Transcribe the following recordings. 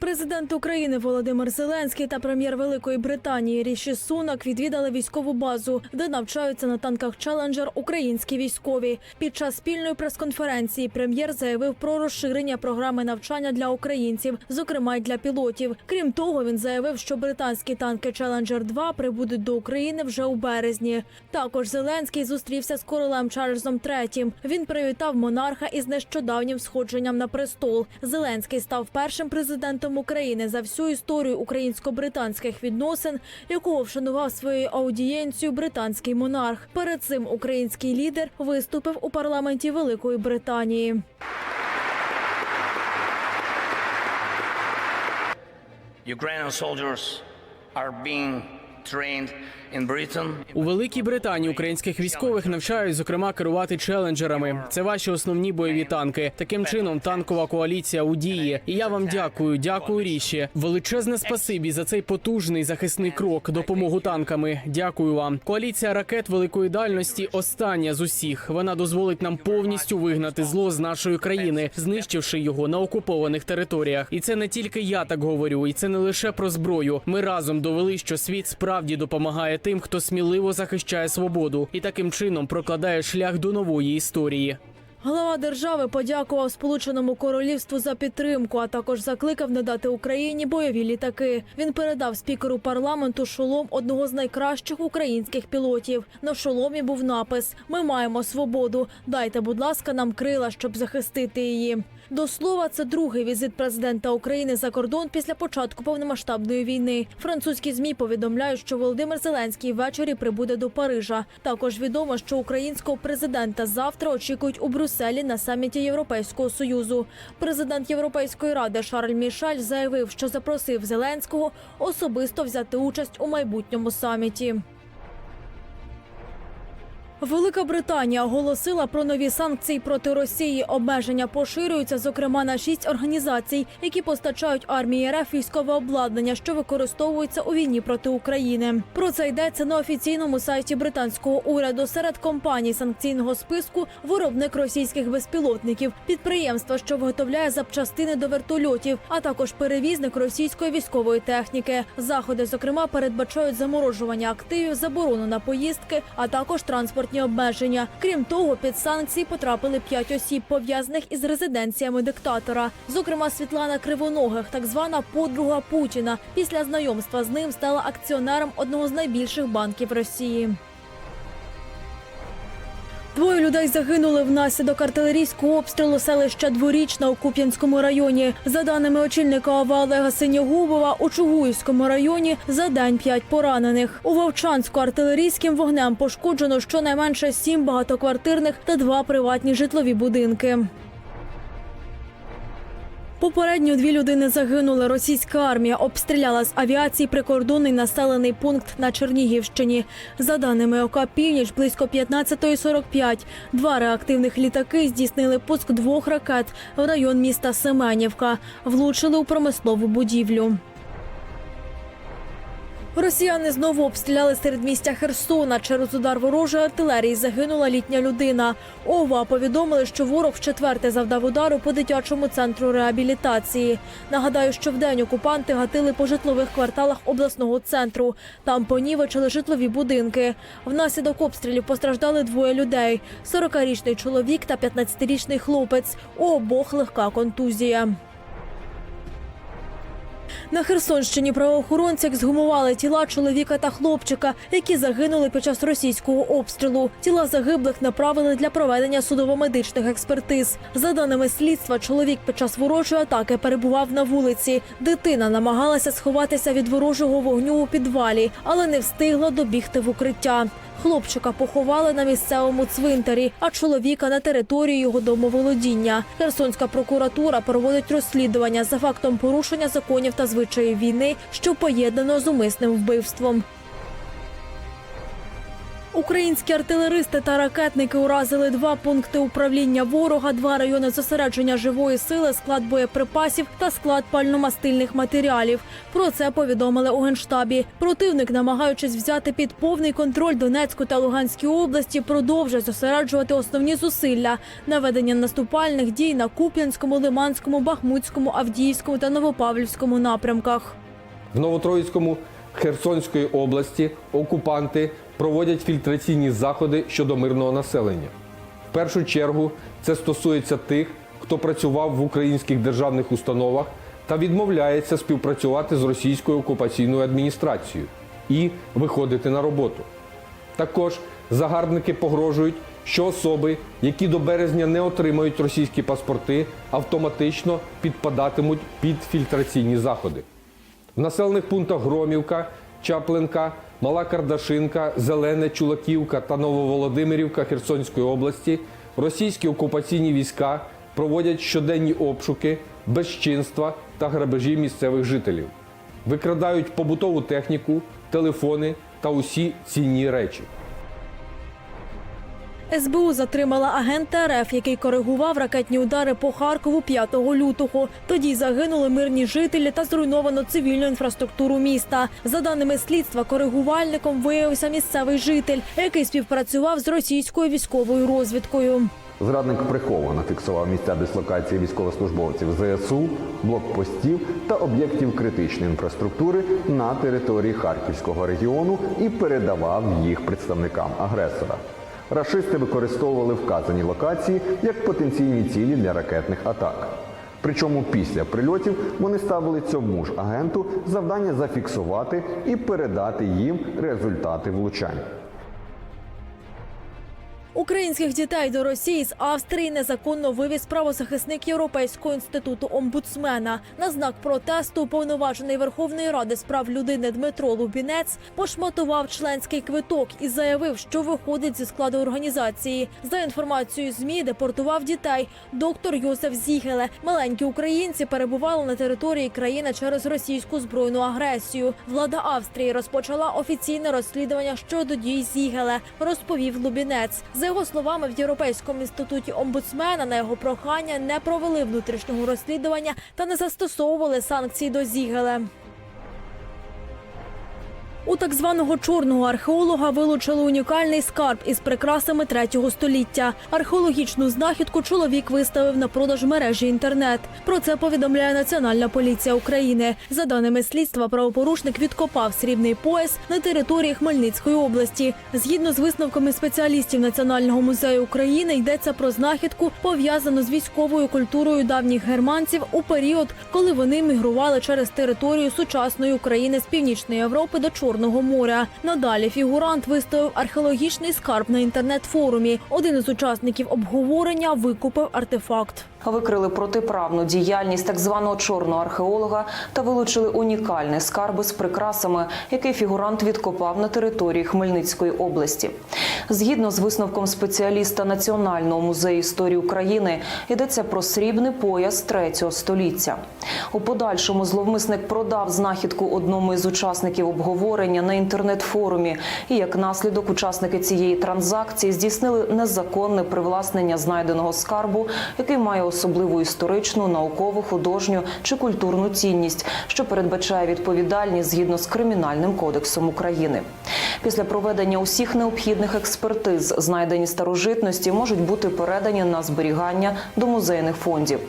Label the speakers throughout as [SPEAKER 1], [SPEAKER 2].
[SPEAKER 1] Президент України Володимир Зеленський та прем'єр Великої Британії Ріші Сунак відвідали військову базу, де навчаються на танках Челенджер українські військові. Під час спільної прес-конференції прем'єр заявив про розширення програми навчання для українців, зокрема й для пілотів. Крім того, він заявив, що британські танки Челенджер 2 прибудуть до України вже у березні. Також Зеленський зустрівся з королем Чарльзом III. Він привітав монарха із нещодавнім сходженням на престол. Зеленський став першим президентом України за всю історію українсько-британських відносин, якого вшанував своєю аудієнцією британський монарх. Перед цим український лідер виступив у парламенті Великої Британії.
[SPEAKER 2] Ukrainian soldiers are being trained.
[SPEAKER 3] У Великій Британії українських військових навчають, зокрема, керувати челенджерами. Це ваші основні бойові танки. Таким чином, танкова коаліція у дії. І я вам дякую, дякую, Ріші. Величезне спасибі за цей потужний захисний крок, допомогу танками. Дякую вам. Коаліція ракет великої дальності остання з усіх. Вона дозволить нам повністю вигнати зло з нашої країни, знищивши його на окупованих територіях. І це не тільки я так говорю, і це не лише про зброю. Ми разом довели, що світ справді допомагає тим, хто сміливо захищає свободу, і таким чином прокладає шлях до нової історії.
[SPEAKER 1] Глава держави подякував Сполученому Королівству за підтримку, а також закликав надати Україні бойові літаки. Він передав спікеру парламенту шолом одного з найкращих українських пілотів. На шоломі був напис: Ми маємо свободу. Дайте, будь ласка, нам крила, щоб захистити її. До слова, це другий візит президента України за кордон після початку повномасштабної війни. Французькі змі повідомляють, що Володимир Зеленський ввечері прибуде до Парижа. Також відомо, що українського президента завтра очікують у Брюсселі на саміті Європейського союзу. Президент Європейської ради Шарль Мішель заявив, що запросив Зеленського особисто взяти участь у майбутньому саміті. Велика Британія оголосила про нові санкції проти Росії. Обмеження поширюються, зокрема, на шість організацій, які постачають армії РФ військове обладнання, що використовується у війні проти України. Про це йдеться на офіційному сайті британського уряду. Серед компаній санкційного списку виробник російських безпілотників, підприємство, що виготовляє запчастини до вертольотів, а також перевізник російської військової техніки. Заходи, зокрема, передбачають заморожування активів, заборону на поїздки, а також транспортні обмеження. Крім того, під санкції потрапили п'ять осіб, пов'язаних із резиденціями диктатора. Зокрема, Світлана Кривоногих, так звана подруга Путіна. Після знайомства з ним стала акціонером одного з найбільших банків Росії. Двоє людей загинули внаслідок артилерійського обстрілу селища Дворічна у Куп'янському районі. За даними очільника ОВА Олега Синьогубова, у Чугуївському районі за день п'ять поранених. У Вовчанську артилерійським вогнем пошкоджено щонайменше сім багатоквартирних та два приватні житлові будинки. Попередньо дві людини загинули. Російська армія обстріляла з авіації прикордонний населений пункт на Чернігівщині. За даними ОК «Північ», близько 15.45 два реактивних літаки здійснили пуск двох ракет в район міста Семенівка. Влучили у промислову будівлю. Росіяни знову обстріляли середмістя Херсона. Через удар ворожої артилерії загинула літня людина. ОВА повідомили, що ворог вчетверте завдав удару по дитячому центру реабілітації. Нагадаю, що вдень окупанти гатили по житлових кварталах обласного центру. Там понівечили житлові будинки. Внаслідок обстрілів постраждали двоє людей: – 40-річний чоловік та 15-річний хлопець. У обох легка контузія. На Херсонщині правоохоронці ексгумували тіла чоловіка та хлопчика, які загинули під час російського обстрілу. Тіла загиблих направили для проведення судово-медичних експертиз. За даними слідства, чоловік під час ворожої атаки перебував на вулиці. Дитина намагалася сховатися від ворожого вогню у підвалі, але не встигла добігти в укриття. Хлопчика поховали на місцевому цвинтарі, а чоловіка на території його домоволодіння. Херсонська прокуратура проводить розслідування за фактом порушення законів та звичаїв війни, що поєднано з умисним вбивством. Українські артилеристи та ракетники уразили два пункти управління ворога, два райони зосередження живої сили, склад боєприпасів та склад пальномастильних матеріалів. Про це повідомили у генштабі. Противник, намагаючись взяти під повний контроль Донецьку та Луганській області, продовжує зосереджувати основні зусилля на ведення наступальних дій на Куп'янському, Лиманському, Бахмутському, Авдіївському та Новопавлівському напрямках.
[SPEAKER 4] В Новотроїцькому Херсонської області окупанти проводять фільтраційні заходи щодо мирного населення. В першу чергу це стосується тих, хто працював в українських державних установах та відмовляється співпрацювати з російською окупаційною адміністрацією і виходити на роботу. Також загарбники погрожують, що особи, які до березня не отримають російські паспорти, автоматично підпадатимуть під фільтраційні заходи. В населених пунктах Громівка, Чаплинка, Мала Кардашинка, Зелене, Чулаківка та Нововолодимирівка Херсонської області російські окупаційні війська проводять щоденні обшуки, безчинства та грабежі місцевих жителів, викрадають побутову техніку, телефони та усі цінні речі.
[SPEAKER 1] СБУ затримала агента РФ, який коригував ракетні удари по Харкову 5 лютого. Тоді загинули мирні жителі та зруйновано цивільну інфраструктуру міста. За даними слідства, коригувальником виявився місцевий житель, який співпрацював з російською військовою розвідкою.
[SPEAKER 5] Зрадник приховано фіксував місця дислокації військовослужбовців ЗСУ, блокпостів та об'єктів критичної інфраструктури на території Харківського регіону і передавав їх представникам агресора. Рашисти використовували вказані локації як потенційні цілі для ракетних атак. Причому після прильотів вони ставили цьому ж агенту завдання зафіксувати і передати їм результати влучань.
[SPEAKER 1] Українських дітей до Росії з Австрії незаконно вивіз правозахисник Європейського інституту омбудсмена. На знак протесту уповноважений Верховної Ради з прав людини Дмитро Лубінець пошматував членський квиток і заявив, що виходить зі складу організації. За інформацією змі депортував дітей доктор Йосиф Зігеле. Маленькі українці перебували на території країни через російську збройну агресію. Влада Австрії розпочала офіційне розслідування щодо дій Зігеле, розповів Лубінець. За його словами, в Європейському інституті омбудсмена на його прохання не провели внутрішнього розслідування та не застосовували санкції до Зігеле. У так званого чорного археолога вилучили унікальний скарб із прикрасами третього століття. Археологічну знахідку чоловік виставив на продаж мережі інтернет. Про це повідомляє Національна поліція України. За даними слідства, правопорушник відкопав срібний пояс на території Хмельницької області. Згідно з висновками спеціалістів Національного музею України, йдеться про знахідку, пов'язану з військовою культурою давніх германців у період, коли вони мігрували через територію сучасної України з північної Європи до Чорного моря. Надалі фігурант виставив археологічний скарб на інтернет-форумі. Один із учасників обговорення викупив артефакт.
[SPEAKER 6] Викрили протиправну діяльність так званого чорного археолога та вилучили унікальний скарби з прикрасами, який фігурант відкопав на території Хмельницької області. Згідно з висновком спеціаліста Національного музею історії України, йдеться про срібний пояс третього століття. У подальшому зловмисник продав знахідку одному із учасників обговорення на інтернет-форумі. І як наслідок учасники цієї транзакції здійснили незаконне привласнення знайденого скарбу, який має особливу історичну, наукову, художню чи культурну цінність, що передбачає відповідальність згідно з кримінальним кодексом України. Після проведення усіх необхідних експертиз знайдені старожитності можуть бути передані на зберігання до музейних фондів.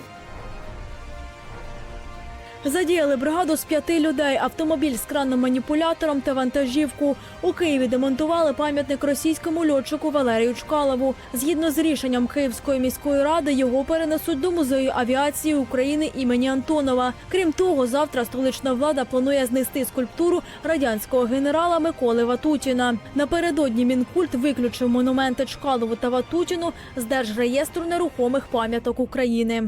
[SPEAKER 1] Задіяли бригаду з п'яти людей, автомобіль з кранним маніпулятором та вантажівку. У Києві демонтували пам'ятник російському льотчику Валерію Чкалову. Згідно з рішенням Київської міської ради, його перенесуть до музею авіації України імені Антонова. Крім того, завтра столична влада планує знести скульптуру радянського генерала Миколи Ватутіна. Напередодні мінкульт виключив монументи Чкалову та Ватутіну з держреєстру нерухомих пам'яток України.